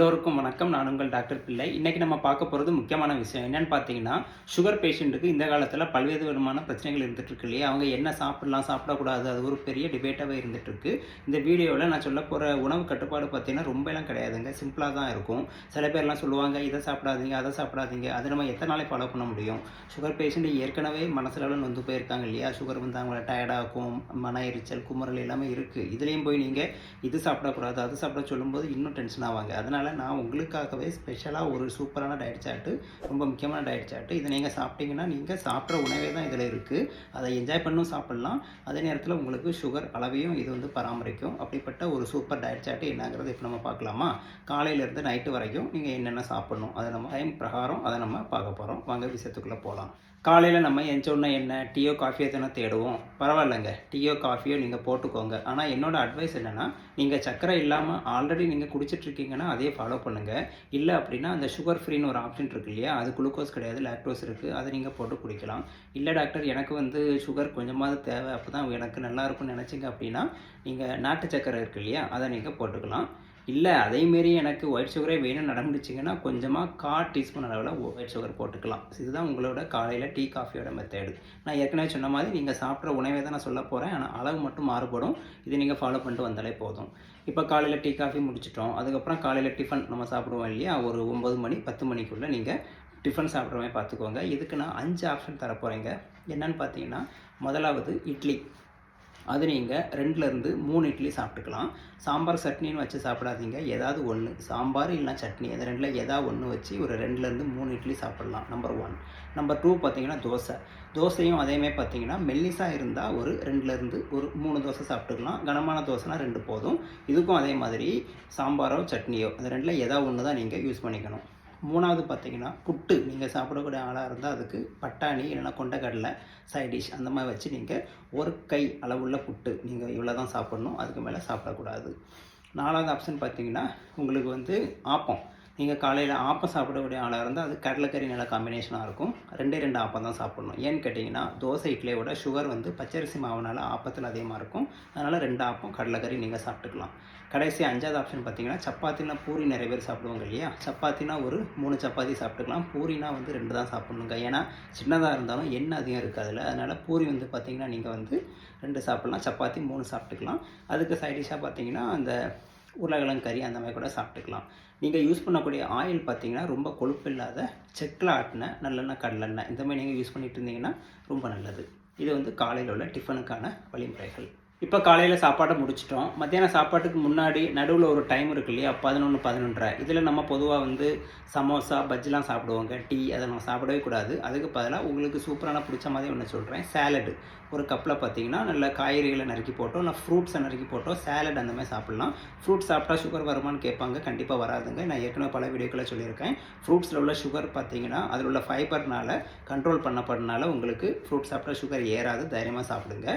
எல்லோருக்கும் வணக்கம். நான் உங்கள் டாக்டர் பிள்ளை. இன்றைக்கி நம்ம பார்க்க போகிறது முக்கியமான விஷயம். என்னென்னு பார்த்தீங்கன்னா சுகர் பேஷண்ட்டுக்கு இந்த காலத்தில் பல்வேறு விதமான பிரச்சனைகள் இருந்துகிட்ருக்கு இல்லையா? அவங்க என்ன சாப்பிடலாம் சாப்பிடக்கூடாது அது ஒரு பெரிய டிபேட்டாகவே இருந்துகிட்ருக்கு இந்த வீடியோவில் நான் சொல்ல போகிற உணவு கட்டுப்பாடு பார்த்தீங்கன்னா ரொம்ப எல்லாம் கிடையாதுங்க சிம்பிளாக தான் இருக்கும். சில பேர்லாம் சொல்லுவாங்க இதை சாப்பிடாதீங்க அதை சாப்பிடாதீங்க. அதை நம்ம எத்தனை நாளைக்கு ஃபாலோ பண்ண முடியும்? சுகர் பேஷண்ட் ஏற்கனவே மனசுல வந்து போயிருக்காங்க இல்லையா? சுகர் வந்து அவங்கள டயர்டாகும் மன எரிச்சல் குமரல் எல்லாமே இருக்குது இதுலேயும் போய் நீங்கள் இது சாப்பிடக்கூடாது அது சாப்பிட சொல்லும்போது இன்னும் டென்ஷன் ஆவாங்க. அதனால் நான் உங்களுக்காகவே ஸ்பெஷலாக ஒரு சூப்பரான டயட் சார்ட்டு ரொம்ப முக்கியமான டயட் சார்ட்டு இதை நீங்கள் சாப்பிட்டீங்கன்னா நீங்கள் சாப்பிட்ற உணவே தான் இதில் இருக்குது அதை என்ஜாய் பண்ணும் சாப்பிட்லாம். அதே நேரத்தில் உங்களுக்கு சுகர் அளவையும் இது வந்து பராமரிக்கும். அப்படிப்பட்ட ஒரு சூப்பர் டயட் சார்ட்டு என்னங்கிறது இப்போ நம்ம பார்க்கலாமா? காலையிலேருந்து நைட்டு வரைக்கும் நீங்கள் என்னென்ன சாப்பிட்ணும்? அதை நம்ம டைம் பிரகாரம் அதை நம்ம பார்க்க போகிறோம் வாங்க விஷயத்துக்குள்ளே போகலாம் காலையில் நம்ம எஞ்சோடனே என்ன டீயோ காஃபியோ தானே தேடுவோம். பரவாயில்லைங்க. டீயோ காஃபியோ நீங்கள் போட்டுக்கோங்க. ஆனால் என்னோடய அட்வைஸ் என்னென்னா நீங்கள் சர்க்கரை இல்லாமல் ஆல்ரெடி நீங்கள் குடிச்சிட்ருக்கீங்கன்னா அதே ஃபாலோ பண்ணுங்கள் இல்லை அப்படின்னா அந்த சுகர் ஃப்ரீன்னு ஒரு ஆப்ஷன் இருக்கு இல்லையா? அது குளுக்கோஸ் கிடையாது லாக்டோஸ் இருக்குது அதை நீங்கள் போட்டு குடிக்கலாம். இல்லை டாக்டர் எனக்கு வந்து சுகர் கொஞ்சமாவது தேவை அப்போ தான் எனக்கு நல்லாயிருக்கும்னு நினச்சிங்க அப்படின்னா நீங்கள் நாட்டு சக்கரை இருக்கு இல்லையா? அதை நீங்கள் போட்டுக்கலாம். இல்லை அதேமாரி எனக்கு ஒயிட் சுகரே வேணும்னு நடந்துச்சிங்கன்னா கொஞ்சமாக கால் டீஸ்பூன் அளவில் ஒயிட் சுகர் போட்டுக்கலாம். இதுதான் உங்களோட காலையில் டீ காஃபியோட மெத்தேடு நான் ஏற்கனவே சொன்ன மாதிரி நீங்கள் சாப்பிட்ற உணவை தான் நான் சொல்ல போகிறேன் ஆனால் அளவு மட்டும் மாறுபடும். இதை நீங்கள் ஃபாலோ பண்ணிட்டு வந்தாலே போதும். இப்போ காலையில் டீ காஃபி முடிச்சிட்டோம். அதுக்கப்புறம் காலையில் டிஃபன் நம்ம சாப்பிடுவோம் இல்லையா? ஒரு ஒம்பது மணி பத்து மணிக்குள்ளே நீங்கள் டிஃபன் சாப்பிட்ற மாதிரி பார்த்துக்கோங்க. இதுக்கு நான் அஞ்சு ஆப்ஷன் தரப்போகிறேங்க என்னன்னு பார்த்தீங்கன்னா முதலாவது இட்லி. அது நீங்கள் ரெண்டுலேருந்து மூணு இட்லி சாப்பிட்டுக்கலாம். சாம்பார் சட்னின்னு வச்சு சாப்பிடாதீங்க. ஏதாவது ஒன்று சாம்பார் இல்லைனா சட்னி. அது ரெண்டில் ஏதாவது ஒன்று வச்சு ஒரு ரெண்டுலேருந்து மூணு இட்லி சாப்பிட்லாம். நம்பர் ஒன் நம்பர் டூ பார்த்தீங்கன்னா தோசை. தோசையும் அதேமாதிரி பார்த்தீங்கன்னா மெல்லிஸாக இருந்தால் ஒரு ரெண்டுலேருந்து ஒரு மூணு தோசை சாப்பிட்டுக்கலாம். கனமான தோசைனா ரெண்டு போதும். இதுக்கும் அதே மாதிரி சாம்பாரோ சட்னியோ அது ரெண்டில் ஏதாவது ஒன்று தான் நீங்கள் யூஸ் பண்ணிக்கணும். மூணாவது பார்த்தீங்கன்னா புட்டு நீங்கள் சாப்பிடக்கூடிய ஆளாக இருந்தால் அதுக்கு பட்டாணி இல்லைன்னா கொண்டக்கடலை சைட் டிஷ் அந்த மாதிரி வச்சு நீங்கள் ஒரு கை அளவுள்ள புட்டு நீங்கள் இவ்வளோ தான் சாப்பிட்ணும். அதுக்கு மேலே சாப்பிடக்கூடாது. நாலாவது ஆப்ஷன் பார்த்தீங்கன்னா உங்களுக்கு வந்து ஆப்பம். நீங்கள் காலையில் ஆப்பம் சாப்பிடக்கூடிய ஆளாக இருந்தால் அது கடலைக்கறி நல்ல காம்பினேஷனாக இருக்கும். ரெண்டே ரெண்டு ஆப்பம் தான் சாப்பிட்ணும். ஏன்னு கேட்டிங்கன்னா தோசை இட்லியோட சுகர் வந்து பச்சரிசி மாவுனால ஆப்பத்தில் அதிகமாக இருக்கும். அதனால் ரெண்டு ஆப்பம் கடலைக்கறி நீங்கள் சாப்பிட்டுக்கலாம். கடைசி அஞ்சாவது ஆப்ஷன் பார்த்தீங்கன்னா சப்பாத்தினா பூரி நிறைய பேர் சாப்பிடுவாங்க இல்லையா? சப்பாத்தினா ஒரு மூணு சப்பாத்தி சாப்பிட்டுக்கலாம். பூரினா வந்து ரெண்டு தான் சாப்பிட்ணுங்க. ஏன்னா சின்னதாக இருந்தாலும் எண்ணெய் அதிகம் இருக்குது அதில். அதனால் பூரி வந்து பார்த்திங்கன்னா நீங்கள் வந்து ரெண்டு சாப்பிட்லாம். சப்பாத்தி மூணு சாப்பிட்டுக்கலாம். அதுக்கு சைடிஷாக பார்த்தீங்கன்னா அந்த உருளைக்கிழங்கு கறி அந்த மாதிரி கூட சாப்பிட்டுக்கலாம். நீங்கள் யூஸ் பண்ணக்கூடிய ஆயில் பார்த்தீங்கன்னா ரொம்ப கொழுப்பு இல்லாத செக்கில் ஆட்டின நல்லெண்ணெய் கடலெண்ணெய் இந்த மாதிரி நீங்கள் யூஸ் பண்ணிட்டு இருந்தீங்கன்னா ரொம்ப நல்லது. இது வந்து காலையில் உள்ள டிஃபனுக்கான வழிமுறைகள். இப்போ காலையில் சாப்பாட்டை முடிச்சிட்டோம். மத்தியானம் சாப்பாட்டுக்கு முன்னாடி நடுவில் ஒரு டைம் இருக்கு இல்லையா? பதினொன்று பதினொன்றரை. இதில் நம்ம பொதுவாக வந்து சமோசா பஜ்ஜிலாம் சாப்பிடுவோங்க. டீ அதை நம்ம சாப்பிடவே கூடாது. அதுக்கு பதிலாக உங்களுக்கு சூப்பரான பிடிச்ச மாதிரி ஒன்று சொல்கிறேன் சேலடு ஒரு கப்பில் பார்த்தீங்கன்னா நல்ல காய்கறிகளை நறுக்கி போட்டோம். இல்லை ஃப்ரூட்ஸை நறுக்கி போட்டோம். சேலட் அந்த மாதிரி சாப்பிட்லாம். ஃப்ரூட் சாப்பிட்டா சுகர் வருமானு கேட்பாங்க. கண்டிப்பாக வராதுங்க. நான் ஏற்கனவே பல வீடியோக்களை சொல்லியிருக்கேன். ஃப்ரூட்ஸில் உள்ள சுகர் பார்த்தீங்கன்னா அதில் உள்ள ஃபைபர்னால் கண்ட்ரோல் பண்ணப்படுறதுனால உங்களுக்கு ஃப்ரூட் சாப்பிட்டா சுகர் ஏறாது. தைரியமாக சாப்பிடுங்க.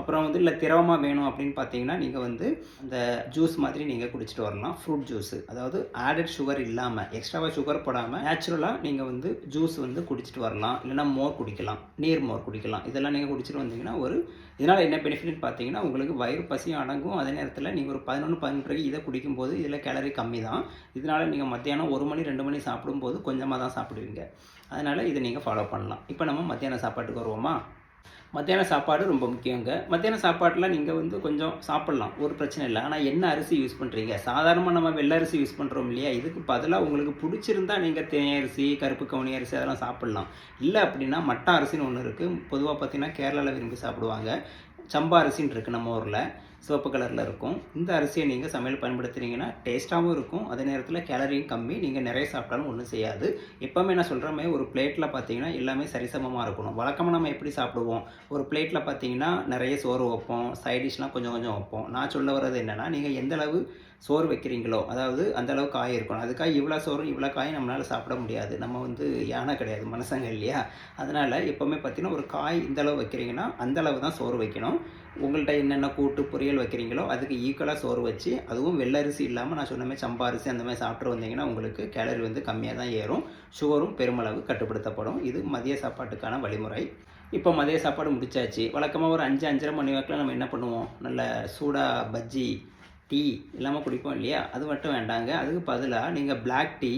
அப்புறம் வந்து இல்லை திரவமாக வேணும் அப்படின்னு பார்த்தீங்கன்னா நீங்கள் வந்து அந்த ஜூஸ் மாதிரி நீங்கள் குடிச்சிட்டு வரலாம். ஃப்ரூட் ஜூஸு அதாவது ஆடட் சுகர் இல்லாமல் எக்ஸ்ட்ராவாக சுகர் போடாமல் நேச்சுரலாக நீங்கள் வந்து ஜூஸ் வந்து குடிச்சிட்டு வரலாம். இல்லைனா மோர் குடிக்கலாம். நீர் மோர் குடிக்கலாம். இதெல்லாம் நீங்கள் குடிச்சிட்டு வந்தீங்கன்னா ஒரு இதனால் என்ன பெனிஃபிட்னு பார்த்தீங்கன்னா உங்களுக்கு வயிறு பசியும் அடங்கும். அதே நேரத்தில் நீங்கள் ஒரு பதினொன்று பதினொன்றரைக்கு இதை குடிக்கும்போது இதில் கேலரி கம்மி தான். இதனால் நீங்கள் மத்தியானம் ஒரு மணி ரெண்டு மணி சாப்பிடும்போது கொஞ்சமாக தான் சாப்பிடுவீங்க. அதனால் இதை நீங்கள் ஃபாலோ பண்ணலாம். இப்போ நம்ம மத்தியானம் சாப்பாட்டுக்கு வருவோமா? மத்தியான சாப்பாடு ரொம்ப முக்கியங்க. மத்தியான சாப்பாட்டில் நீங்கள் வந்து கொஞ்சம் சாப்பிட்லாம் ஒரு பிரச்சனை இல்லை. ஆனால் என்ன அரிசி யூஸ் பண்ணுறீங்க சாதாரணமாக நம்ம வெள்ளை அரிசி யூஸ் பண்ணுறோம் இல்லையா? இதுக்கு பதிலாக உங்களுக்கு பிடிச்சிருந்தா நீங்கள் தேனை அரிசி கருப்பு கவுனி அரிசி அதெல்லாம் சாப்பிட்லாம். இல்லை அப்படின்னா மட்டா அரிசின்னு ஒன்று இருக்குது பொதுவாக பார்த்தீங்கன்னா கேரளாவில் விரும்பி சாப்பிடுவாங்க. சம்பா அரிசின்னு இருக்குது நம்ம ஊரில். சிவப்பு கலரில் இருக்கும். இந்த அரிசியை நீங்கள் சமையல் பயன்படுத்துகிறீங்கன்னா டேஸ்ட்டாகவும் இருக்கும். அதே நேரத்தில் கேலரியும் கம்மி. நீங்கள் நிறைய சாப்பிட்டாலும் ஒன்றும் செய்யாது. எப்போவுமே நான் சொல்கிற மாதிரி ஒரு பிளேட்டில் பார்த்தீங்கன்னா எல்லாமே சரிசமமாக இருக்கணும். வழக்கமாக நம்ம எப்படி சாப்பிடுவோம்? ஒரு பிளேட்டில் பார்த்தீங்கன்னா நிறைய சோறு வைப்போம். சைடிஷ்லாம் கொஞ்சம் கொஞ்சம் வைப்போம். நான் சொல்ல வர்றது என்னென்னா நீங்கள் எந்த அளவு சோறு வைக்கிறீங்களோ அதாவது அந்த அளவு காய் இருக்கணும். அதுக்காக இவ்வளோ சோறும் இவ்வளோ காயும் நம்மளால் சாப்பிட முடியாது. நம்ம வந்து யானை கிடையாது மனுஷங்க இல்லையா? அதனால் எப்போவுமே பார்த்தீங்கன்னா ஒரு காய் இந்தளவு வைக்கிறீங்கன்னா அந்த அளவு தான் சோறு வைக்கணும். உங்கள்கிட்ட என்னென்ன கூட்டு பொரியல் வைக்கிறீங்களோ அதுக்கு ஈக்குவலாக சோறு வச்சு அதுவும் வெள்ளரிசி இல்லாமல் நான் சொன்ன மாதிரி சம்பா அரிசி அந்த மாதிரி சாப்பிட்டு வந்தீங்கன்னா உங்களுக்கு கேலரி வந்து கம்மியாக தான் ஏறும். சுகரும் பெருமளவு கட்டுப்படுத்தப்படும். இது மதிய சாப்பாட்டுக்கான வழிமுறை. இப்போ மதிய சாப்பாடு முடிச்சாச்சு. வழக்கமாக ஒரு அஞ்சு அஞ்சரை மணி வாக்கில் நம்ம என்ன பண்ணுவோம்? நல்ல சூடாக பஜ்ஜி டீ இல்லாமல் குடிப்போம் இல்லையா? அது மட்டும் வேண்டாங்க. அதுக்கு பதிலாக நீங்கள் பிளாக் டீ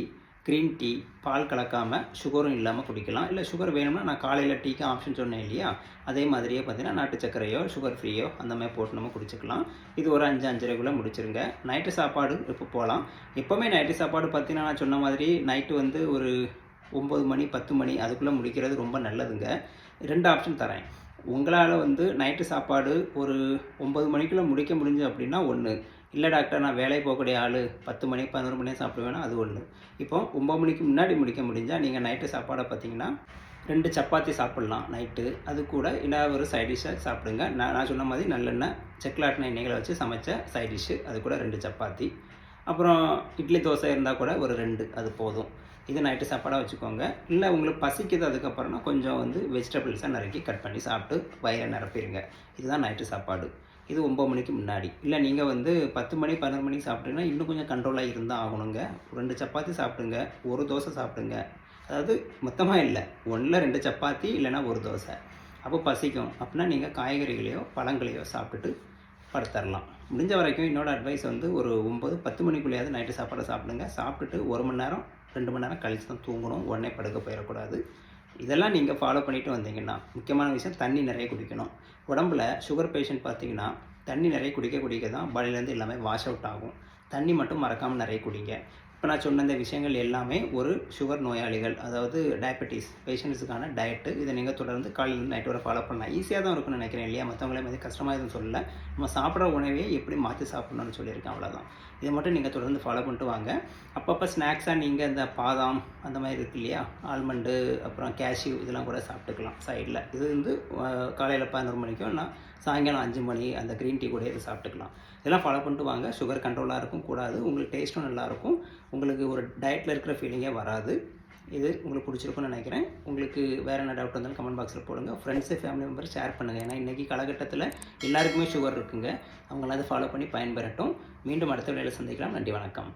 க்ரீன் டீ பால் கலக்காமல் சுகரும் இல்லாமல் குடிக்கலாம். இல்லை சுகர் வேணும்னா நான் காலையில் டீக்கு ஆப்ஷன் சொன்னேன் இல்லையா? அதே மாதிரியே பார்த்தீங்கன்னா நாட்டு சர்க்கரையோ சுகர் ஃப்ரீயோ அந்த மாதிரி போட்டு நம்ம குடிச்சிக்கலாம். இது ஒரு அஞ்சு அஞ்சரைக்குள்ளே முடிச்சிருங்க. நைட்டு சாப்பாடு இப்போ போகலாம் எப்போவுமே நைட்டு சாப்பாடு பார்த்தீங்கன்னா நான் சொன்ன மாதிரி நைட்டு வந்து ஒரு ஒம்பது மணி பத்து மணி அதுக்குள்ளே முடிக்கிறது ரொம்ப நல்லதுங்க. ரெண்டு ஆப்ஷன் தரேன். உங்களால் வந்து நைட்டு சாப்பாடு ஒரு ஒம்பது மணிக்குள்ளே முடிக்க முடிஞ்சு அப்படின்னா ஒன்று இல்லை டாக்டர் நான் வேலையை போகக்கூடிய ஆள். பத்து மணி பதினோரு மணி சாப்பிடுவேன்னா அது ஒன்று இப்போ ஒம்பது மணிக்கு முன்னாடி முடிக்க முடிஞ்சால் நீங்கள் நைட்டு சாப்பாடை பார்த்தீங்கன்னா ரெண்டு சப்பாத்தி சாப்பிட்லாம் நைட்டு. அது கூட இல்லை ஒரு சைட் டிஷ்ஷாக சாப்பிடுங்க. நான் நான் சொன்ன மாதிரி நல்லெண்ணெய் செக்லாட்டின எண்ணெய்களை வச்சு சமைச்ச சைட் டிஷ்ஷு அது கூட ரெண்டு சப்பாத்தி. அப்புறம் இட்லி தோசை இருந்தால் கூட ஒரு ரெண்டு அது போதும். இது நைட்டு சாப்பாடாக வச்சுக்கோங்க. இல்லை உங்களுக்கு பசிக்குது அதுக்கப்புறம்னா கொஞ்சம் வந்து வெஜிடபிள்ஸாக நறுக்கி கட் பண்ணி சாப்பிட்டு வயிறை நிரப்பிடுங்க இதுதான் நைட்டு சாப்பாடு. இது ஒம்பது மணிக்கு முன்னாடி. இல்லை நீங்கள் வந்து பத்து மணி பன்னெண்டு மணிக்கு சாப்பிட்டீங்கன்னா இன்னும் கொஞ்சம் கண்ட்ரோலாக இருந்தால் ஆகணுங்க. ரெண்டு சப்பாத்தி சாப்பிடுங்க ஒரு தோசை சாப்பிடுங்க. அதாவது மொத்தமாக இல்லை ஒன்றில் ரெண்டு சப்பாத்தி இல்லைன்னா ஒரு தோசை. அப்போ பசிக்கும். அப்படின்னா நீங்கள் காய்கறிகளையோ பழங்களையோ சாப்பிட்டுட்டு படுத்தரலாம். முடிஞ்ச வரைக்கும் என்னோடய அட்வைஸ் வந்து ஒரு ஒம்பது பத்து மணிக்குள்ளேயாவது நைட்டு சாப்பாடு சாப்பிடுங்க. சாப்பிட்டுட்டு ஒரு மணி நேரம் ரெண்டு மணி நேரம் கழிச்சு தான் தூங்கணும். உடனே படுக்க போயிடக்கூடாது. இதெல்லாம் நீங்கள் ஃபாலோ பண்ணிட்டு வந்தீங்கன்னா முக்கியமான விஷயம் தண்ணி நிறைய குடிக்கணும். உடம்புல சுகர் பேஷண்ட் பார்த்தீங்கன்னா தண்ணி நிறைய குடிக்க குடிக்க தான் பாடியிலேருந்து எல்லாமே வாஷ் அவுட் ஆகும். தண்ணி மட்டும் மறக்காமல் நிறைய குடிங்க. இப்போ நான் சொன்ன இந்த விஷயங்கள் எல்லாமே ஒரு சுகர் நோயாளிகள் அதாவது டயபெட்டிஸ் பேஷண்ட்ஸுக்கான டயட்டு இதை நீங்கள் தொடர்ந்து காலையில் நைட் வரை ஃபாலோ பண்ணலாம். ஈஸியாக தான் இருக்கும்னு நினைக்கிறேன் இல்லையா? மற்றவங்களே வந்து கஷ்டமாக எதுவும் சொல்லலை. நம்ம சாப்பிட்ற உணவே எப்படி மாற்றி சாப்பிட்ணும்னு சொல்லியிருக்கேன் அவ்வளோதான் இதை மட்டும் நீங்கள் தொடர்ந்து ஃபாலோ பண்ணிட்டு வாங்க. அப்பப்போ ஸ்நாக்ஸாக நீங்கள் இந்த பாதாம் அந்த மாதிரி இருக்கு இல்லையா? ஆல்மண்டு அப்புறம் கேஷ்யூ இதெல்லாம் கூட சாப்பிட்டுக்கலாம் சைடில் இது வந்து காலையில் பதினோரு மணிக்கோ நான் சாயங்காலம் அஞ்சு மணி அந்த க்ரீன் டீ கூட இது சாப்பிட்டுக்கலாம். இதெல்லாம் ஃபாலோ பண்ணிட்டு வாங்க. சுகர் கண்ட்ரோலாக இருக்கும் கூடாது. உங்களுக்கு டேஸ்ட்டும் நல்லாயிருக்கும் உங்களுக்கு ஒரு டயட்டில் இருக்கிற ஃபீலிங்கே வராது. இது உங்களுக்கு பிடிச்சிருக்குன்னு நினைக்கிறேன். உங்களுக்கு வேறு என்ன டவுட் வந்தாலும் கமெண்ட் பாக்ஸில் போடுங்க. ஃப்ரெண்ட்ஸு ஃபேமிலி மெம்பர் ஷேர் பண்ணுங்கள் ஏன்னா இன்றைக்கி காலகட்டத்தில் எல்லாருக்குமே சுகர் இருக்குங்க. அவங்களாம் அதை ஃபாலோ பண்ணி பயன்பெறட்டும். மீண்டும் அடுத்த வேலையில் சந்திக்கலாம். நன்றி வணக்கம்.